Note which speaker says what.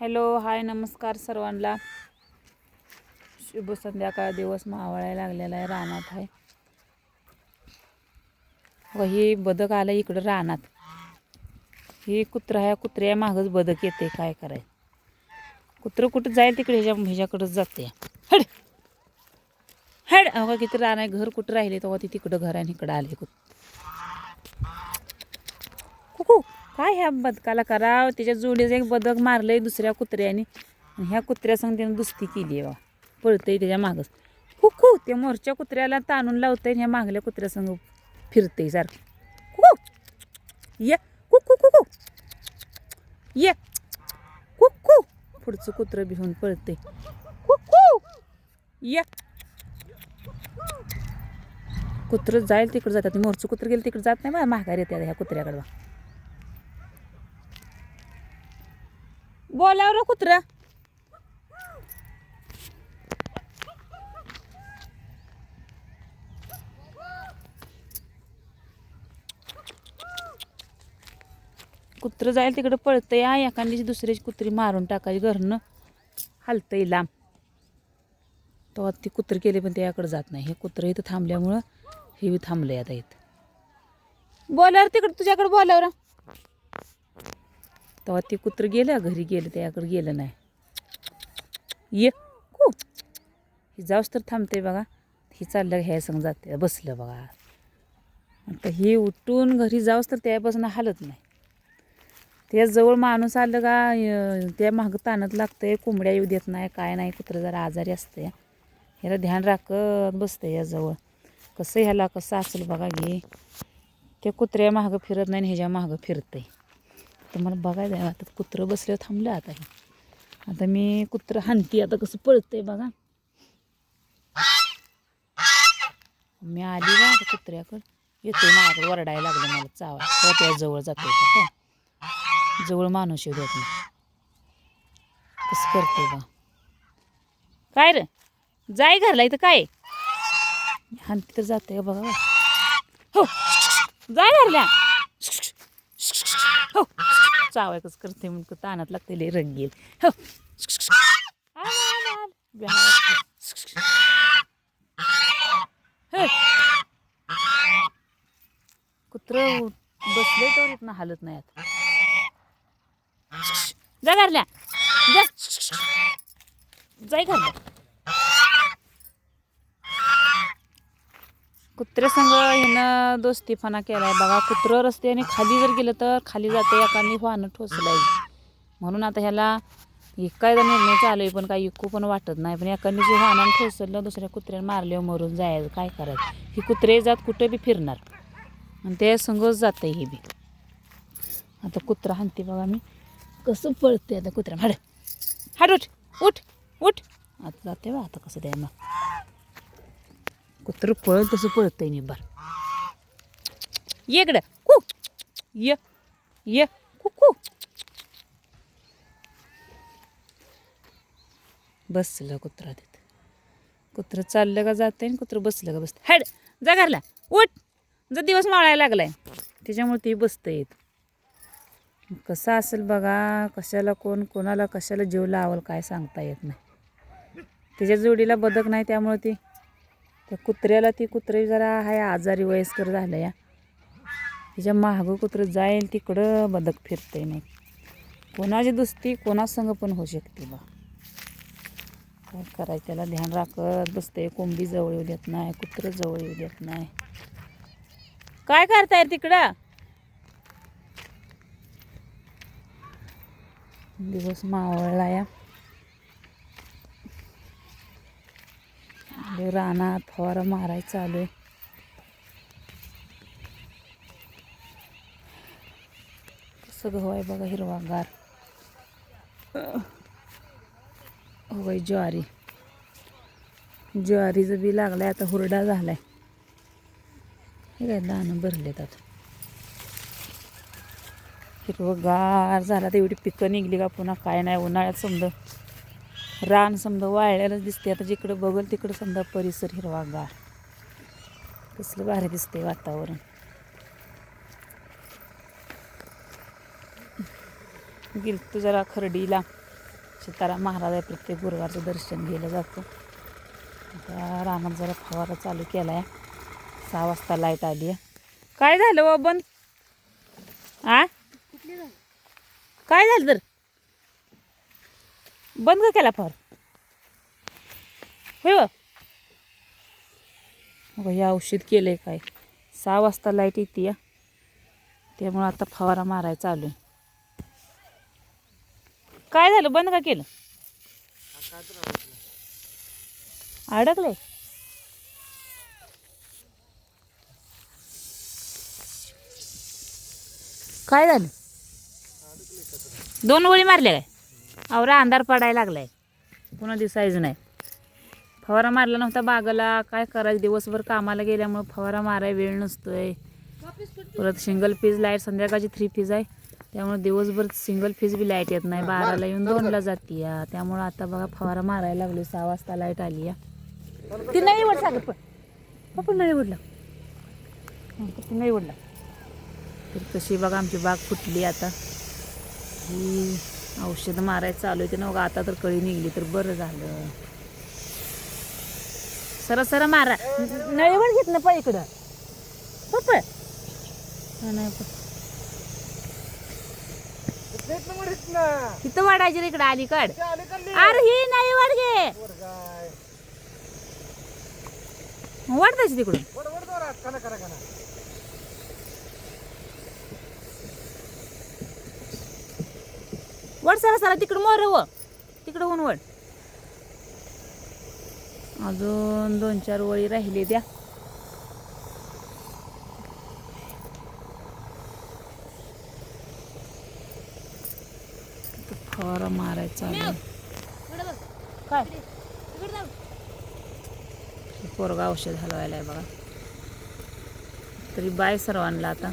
Speaker 1: Hello hi नमस्कार सर्वांना. शुभ संध्याकाळ दिवस मावळायला लागलेला आहे रानात आहे. व ही बदक आलं इकडं रानात. ही कुत्रा ह्या कुत्र्या मागच बदक येते काय कराय कुत्रं कुठं जाईल तिकडे ह्याच्या ह्याच्याकडंच जाते. हड! हड! अगं किती रान आहे घर कुठं राहिले तेव्हा ती तिकडं घर आहे आणि इकडं आले कुत्र काय ह्या बदकाला करावं? त्याच्या जोडीचं एक बदक मारलंय दुसऱ्या कुत्र्याने. आणि ह्या कुत्र्यासंग त्यानं दुस्ती केली आहे बा. पळतंय त्याच्या मागंच खूप खू त्या मोरच्या कुत्र्याला ताणून लावतंय आणि ह्या मागल्या कुत्र्यासंग फिरतंय सारखं. कुकू! ये! कुकू कुकू! ये! कुकू! पुढचं कुत्रं भिवून पळतंय. कुकू! ये! कुत्रं जाईल तिकडं जातात. मोरचं कुत्रं गेलं तिकडं जात नाही बा. माघारी येते ह्या कुत्र्याकडं बोलाव रे कुत्र. कुत्र जाईल तिकडं पळतंय या एखाद्याची दुसऱ्याची कुत्री मारून टाकायची घरनं. हलतंय लांब. तेव्हा ती कुत्र केले पण त्याकडे जात नाही. हे कुत्रं इथं थांबल्यामुळं हे थांबलं आता इथं. बोलावर तिकडं तुझ्याकडे बोलावर तेव्हा ते कुत्र गेलं घरी गेलं त्याकडे गेलं नाही. ये को. ही जाऊस तर थांबते बघा. ही चाललं ह्या संग जाते बसलं बघा. आता हे उठून घरी जाऊस तर त्यापासून हालत नाही. त्याजवळ माणूस आलं का त्या मागं ताणत लागतं आहे कोंबड्या येऊ देत नाही काय नाही कुत्रं जरा आजारी असते ह्याला ध्यान राखत बसतं याजवळ कसं ह्याला कसं असेल बघा घे त्या कुत्र्या मागं फिरत नाही आणि ह्याच्या मागं फिरतंय. तर मला बघायचं आहे आता कुत्रं बसलं थांबलं आता हे. आता मी कुत्रं हाणती. आता कसं पळतंय बघा. मी आली बा आता कुत्र्याकडं. येतोय माझं वरडायला लागलं मला चावा. हो त्या जवळ जातो हो. जवळ माणूस येऊ देत नाही कसं करते बा. काय रे? जाय घरला इथं काय? हांती तर जाते का बघा. हो. जाय घरल्या हो. चावायकच करते म्हणून तानात लागते लय रंगील हो. कुत्र बसले तर इथनं हालत नाही आता. जा घरल्या. जा. जाय घरल्या कुत्र्यासंग ह्यानं दोस्तीपणा केलाय. बघा कुत्रं रस्त्याने खाली जर गेलं तर खाली जाते एकाने वाहनं ठोसलंय. म्हणून आता ह्याला इकायचा निर्णय चालू आहे पण काही इकू पण वाटत नाही. पण एकाने जे वाहनानं ठोसलं दुसऱ्या कुत्र्याने मारल्यावर मरून जायचं. काय करायचं? ही कुत्रे जात कुठे बी फिरणार. आणि ते संगच जातं हे बी. आता कुत्रा हाणते बघा मी. कसं पळते आता कुत्रा. हाड. हाड उठ. उठ. उठ. आता जाते बा आता कसं द्या मग कुत्र पळल तसं पळतंय निबार. येकडं कू. ये. ये. कु बसलं कुत्रा तिथं. कुत्रं चाललं का जाते आणि कुत्रं बसलं का बसतं हॅड जा घरला. उठ. जर दिवस माळायला लागलाय. त्याच्यामुळे ती बसतं येत कसं असेल बघा कशाला कोण कोणाला कशाला जीव लावल काय सांगता येत नाही. त्याच्या जोडीला बदक नाही त्यामुळे ती त्या कुत्र्याला ती कुत्रे जरा हाय आजारी वयस्कर झालं या तिच्या मागं कुत्रं जाईल तिकडं बदक फिरते नाही कोणाची दुस्ती कोणासंग पण होऊ शकते बा. काय करायचं त्याला ध्यान राखत बसते कोंबडी जवळ येऊ देत नाही कुत्रं जवळ येऊ देत नाही. काय करताय तिकडं? दिवस मावळला या. आलोय रानात फवारा मारायचं चालू आहे. कसं गहू आहे बघा हिरवागार. होय ज्वारी. ज्वारीचं बी लागलाय आता हुरडा झालाय. हे काय दाणं भरलेत आता. हिरवगार झाला तर एवढी पिकं निघली का पुन्हा काय नाही उन्हाळ्यात समजा. रान समजा वाळल्यालाच दिसते आता जिकडं बघल तिकडं समजा परिसर हिरवागार. कसलं भारी दिसते वातावरण. गेलतो जरा खरडीला. सीताराम महाराज आहे प्रत्येक गुरुवारचं दर्शन घ्यायला जातो. आता रानात जरा फवारा चालू केला आहे सहा वाजता लाइट आली आहे. काय झालं बंद आ? काय झालं तर? बंद का केला फवार होय व? औषध केलं आहे काय? सहा वाजता लाइट येते या त्यामुळं आता फवारा मारायचा चालू आहे. काय झालं? बंद का केलं? अडकलंय काय झालं? दोन गोळी मारल्या काय? आवरा अंधार पडायला लागलाय. पुन्हा दिसायचं नाही. फवारा मारला नव्हता बागाला काय करायचं? दिवसभर कामाला गेल्यामुळं फवारा माराय वेळ नसतोय. परत सिंगल फीज लाइट संध्याकाळची थ्री फीज आहे. त्यामुळे दिवसभर सिंगल फीज बी लाइट येत नाही. बाराला येऊन दोनला जाते या त्यामुळं आता बघा फवारा मारायला लागलो सहा वाजता लाइट आली या. ती नाही वड सांगत पण. पप्पा नाही वडला ती नाही वडला तर तशी बघा आमची बाग फुटली आता. ही औषधं मारायचं चालू आहे ते नव्हतं आता तर कळी निघली तर बरं झालं. सर सर मारा. नळीवर घेत ना पा इकडं. पप्पा नाही पप्पा. तिथं वाढायची इकडं अलीकड. अरे ही नाही वाढ घे वाढतायची तिकडून. वड सरा सरा तिकडं मोर व. तिकडं होऊन वड. अजून दोन चार वळी राहिली द्या. फवारा मारायचा. काय? पोरगा औषध हलवायला आहे बघा. तरी बाय सर्वांना आता.